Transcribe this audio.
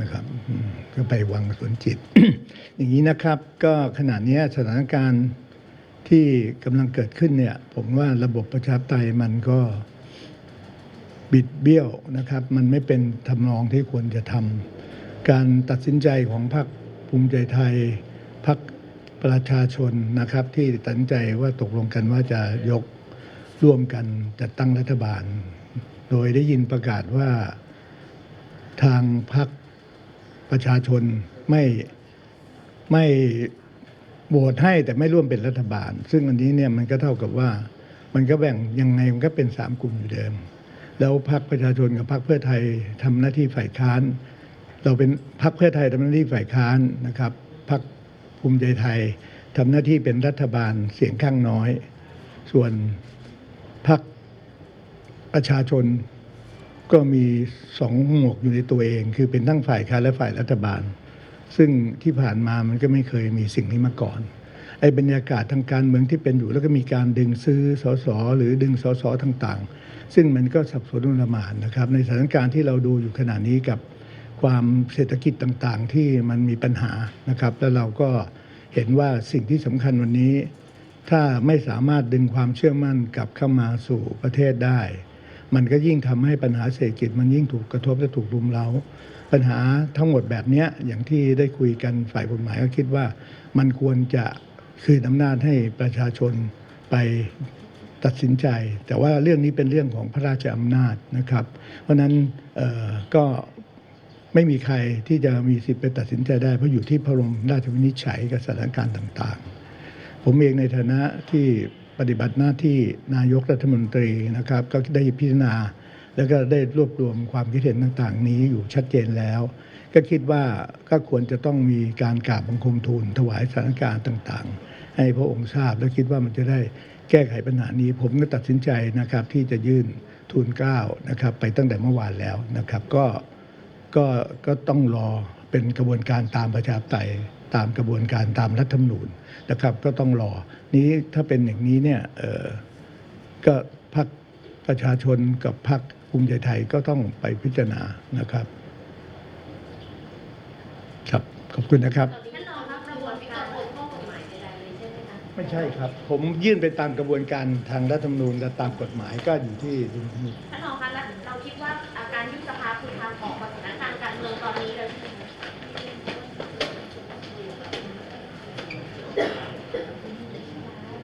นะครับก็ไปวังสวนจิต อย่างนี้นะครับก็ขณะนี้สถานการณ์ที่กำลังเกิดขึ้นเนี่ย ผมว่าระบบประชาธิปไตยมันก็บิดเบี้ยวนะครับ มันไม่เป็นทำนองที่ควรจะทำการตัดสินใจของพรรคภูมิใจไทยพรรคประชาชนนะครับ ที่ตัดสินใจว่าตกลงกันว่าจะยกร่วมกันจัดตั้งรัฐบาล โดยได้ยินประกาศว่าทางพรรค ประชาชนไม่ไม่โหวตให้แต่ไม่ร่วมเป็นรัฐบาล ซึ่งอันนี้เนี่ยมันก็เท่ากับว่ามันก็แบ่งยังไงมันก็เป็นสามกลุ่มอยู่เดิม แล้วพรรคประชาชนกับพรรคเพื่อไทยทำหน้าที่ฝ่ายค้าน เราเป็นพรรคเพื่อไทยทำหน้าที่ฝ่ายค้านนะครับพรรคภูมิใจไทยทำหน้าที่เป็นรัฐบาลเสียงข้างน้อย ส่วนพรรคประชาชน ก็มีสองหมวกอยู่ในตัวเอง คือเป็นทั้งฝ่ายค้านและฝ่ายรัฐบาล ซึ่งที่ผ่านมามันก็ไม่เคยมีสิ่งนี้มาก่อนไอ้บรรยากาศทางการเมืองที่เป็นอยู่แล้วก็มีการดึงซื้อสสหรือดึงสสต่างๆ ซึ่งมันก็สับสนอุลหมานนะครับ ในสถานการณ์ที่เราดูอยู่ขณะนี้กับความเศรษฐกิจต่างๆ ที่มันมีปัญหานะครับ แล้วเราก็เห็นว่าสิ่งที่สำคัญวันนี้ ถ้าไม่สามารถดึงความเชื่อมั่นกลับเข้ามาสู่ประเทศได้ มันก็ยิ่งทำให้ปัญหาเศรษฐกิจมันยิ่งถูกกระทบและถูกรุมเร้า ปัญหาทั้งหมดแบบนี้อย่างที่ได้คุยกันฝ่ายกฎหมายก็คิดว่า มันควรจะคืนอำนาจให้ประชาชนไปตัดสินใจ แต่ว่าเรื่องนี้เป็นเรื่องของพระราชอำนาจนะครับ เพราะนั้นก็ไม่มีใครที่จะมีสิทธิ์ไปตัดสินใจได้เพราะอยู่ที่พระบรมราชวินิจฉัยกับสถานการณ์ต่าง ๆ ผมเองในฐานะที่ ปฏิบัติหน้าที่นายกรัฐมนตรีนะครับ ก็ได้พิจารณา แล้วก็ได้รวบรวมความคิดเห็นต่างๆ นี้อยู่ชัดเจนแล้ว ก็คิดว่าก็ควรจะต้องมีการกราบบังคมทูลถวายสถานการณ์ต่างๆ ให้พระองค์ทราบและคิดว่ามันจะได้แก้ไขปัญหานี้ ผมก็ตัดสินใจนะครับที่จะยื่นทูลเกล้านะครับ ไปตั้งแต่เมื่อวานแล้วนะครับ ก็ก็ก็ต้องรอเป็นกระบวนการตามประชาธิปไตย ตามกระบวนการตามรัฐธรรมนูญนะครับ ก็ต้องรอ นี้ถ้าเป็นอย่างนี้เนี่ยเอ่อก็พรรคประชาชนกับพรรคภูมิใจไทยก็ต้องไปพิจารณานะครับ ครับขอบคุณนะครับท่านรองครับกระบวนการบนข้อกฎหมายใดๆเลยใช่ไหมคะไม่ใช่ครับ ผมยื่นไปตามกระบวนการทางรัฐธรรมนูญและตามกฎหมายก็อยู่ที่ดุลพินิจท่านรองคะแล้วเราคิดว่าอาการยุบสภาคือทางออกกับสถานการณ์การเมืองตอนนี้เลย